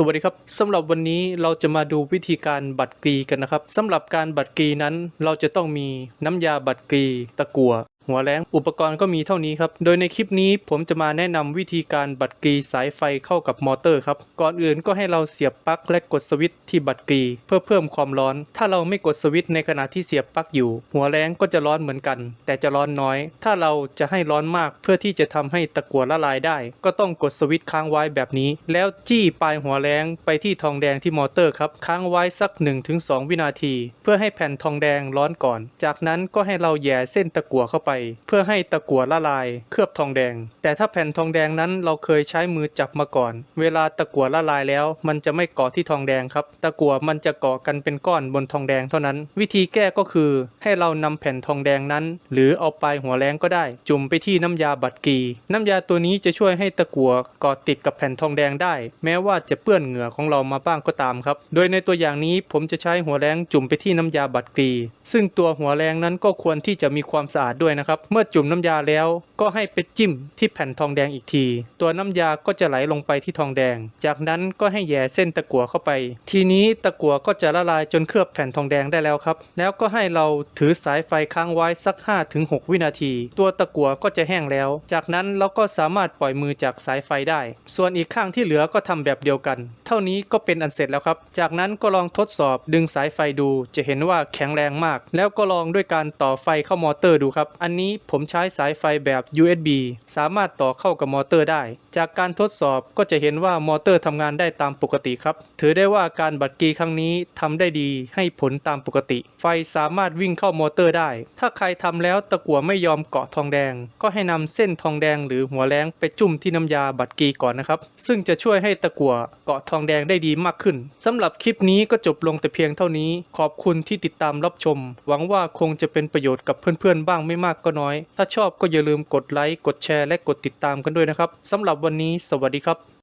สวัสดีครับสำหรับวันนี้เราจะมาดูวิธีการบัดกรีกันนะครับสำหรับการบัดกรีนั้น เราจะต้องมีน้ำยาบัดกรีตะกัว หัวแรงอุปกรณ์ก็มีเท่านี้ครับ โดยในคลิปนี้ผมจะมาแนะนำวิธีการบัดกรีสายไฟเข้ากับมอเตอร์ครับ ก่อนอื่นก็ให้เราเสียบปลั๊กและกดสวิตช์ที่บัดกรีเพื่อเพิ่มความร้อน ถ้าเราไม่กดสวิตช์ในขณะที่เสียบปลั๊กอยู่ หัวแรงก็จะร้อนเหมือนกัน แต่จะร้อนน้อย ถ้าเราจะให้ร้อนมากเพื่อที่จะทำให้ตะกั่วละลายได้ ก็ต้องกดสวิตช์ค้างไว้แบบนี้ แล้วจี้ปลายหัวแรงไปที่ทองแดงที่มอเตอร์ครับค้างไว้สัก 1-2 วินาที เพื่อให้แผ่นทองแดงร้อนก่อน จากนั้นก็ให้เราแย่เส้นตะกั่วเข้าไปเพื่อให้ตะกั่วละลาย เคลือบทองแดง แต่ถ้าแผ่นทองแดงนั้นเราเคยใช้มือจับมาก่อน เวลาตะกั่วละลายแล้ว มันจะไม่เกาะที่ทองแดงครับ ตะกั่วมันจะเกาะกันเป็นก้อนบนทองแดงเท่านั้น วิธีแก้ก็คือให้เรานำแผ่นทองแดงนั้น หรือเอาปลายหัวแรงก็ได้ จุ่มไปที่น้ำยาบัดกี น้ำยาตัวนี้จะช่วยให้ตะกั่วเกาะติดกับแผ่นทองแดงได้ แม้ว่าจะเปื้อนเหงื่อของเรามาบ้างก็ตามครับ โดยในตัวอย่างนี้ผมจะใช้หัวแรงจุ่มไปที่น้ำยาบัดกี ซึ่งตัวหัวแรงนั้นก็ควรที่จะมีความสะอาดด้วยนะครับ เมื่อจุ่มน้ำยาแล้วก็ให้ไปจิ้มที่แผ่นทองแดงอีกที ตัวน้ำยาก็จะไหลลงไปที่ทองแดง จากนั้นก็ให้แหย่เส้นตะกั่วเข้าไป ทีนี้ตะกั่วก็จะละลายจนเคลือบแผ่นทองแดงได้แล้วครับ แล้วก็ให้เราถือสายไฟค้างไว้สัก 5-6 วินาที ตัวตะกั่วก็จะแห้งแล้ว จากนั้นเราก็สามารถปล่อยมือจากสายไฟได้ ส่วนอีกข้างที่เหลือก็ทำแบบเดียวกัน เท่านี้ก็เป็นอันเสร็จแล้วครับ จากนั้นก็ลองทดสอบดึงสายไฟดู จะเห็นว่าแข็งแรงมาก แล้วก็ลองด้วยการต่อไฟเข้ามอเตอร์ดูครับอันนี้ผมใช้สายไฟแบบ USB สามารถต่อเข้ากับมอเตอร์ได้จากการทดสอบก็จะเห็นว่ามอเตอร์ทำงานได้ตามปกติครับ ถือได้ว่าการบัดกีครั้งนี้ทำได้ดีให้ผลตามปกติ ไฟสามารถวิ่งเข้ามอเตอร์ได้ ถ้าใครทำแล้วตะกั่วไม่ยอมเกาะทองแดง ก็ให้นำเส้นทองแดงหรือหัวแรงไปจุ่มที่น้ำยาบัดกีก่อนนะครับ ซึ่งจะช่วยให้ตะกั่วเกาะทองแดงได้ดีมากขึ้นสำหรับคลิปนี้ก็จบลงแต่เพียงเท่านี้ ขอบคุณที่ติดตามรับชม หวังว่าคงจะเป็นประโยชน์กับเพื่อนๆบ้างไม่มากก็น้อย ถ้าชอบก็อย่าลืมกดไลค์กดแชร์และกดติดตามกันด้วยนะครับสำหรับวันนี้สวัสดีครับ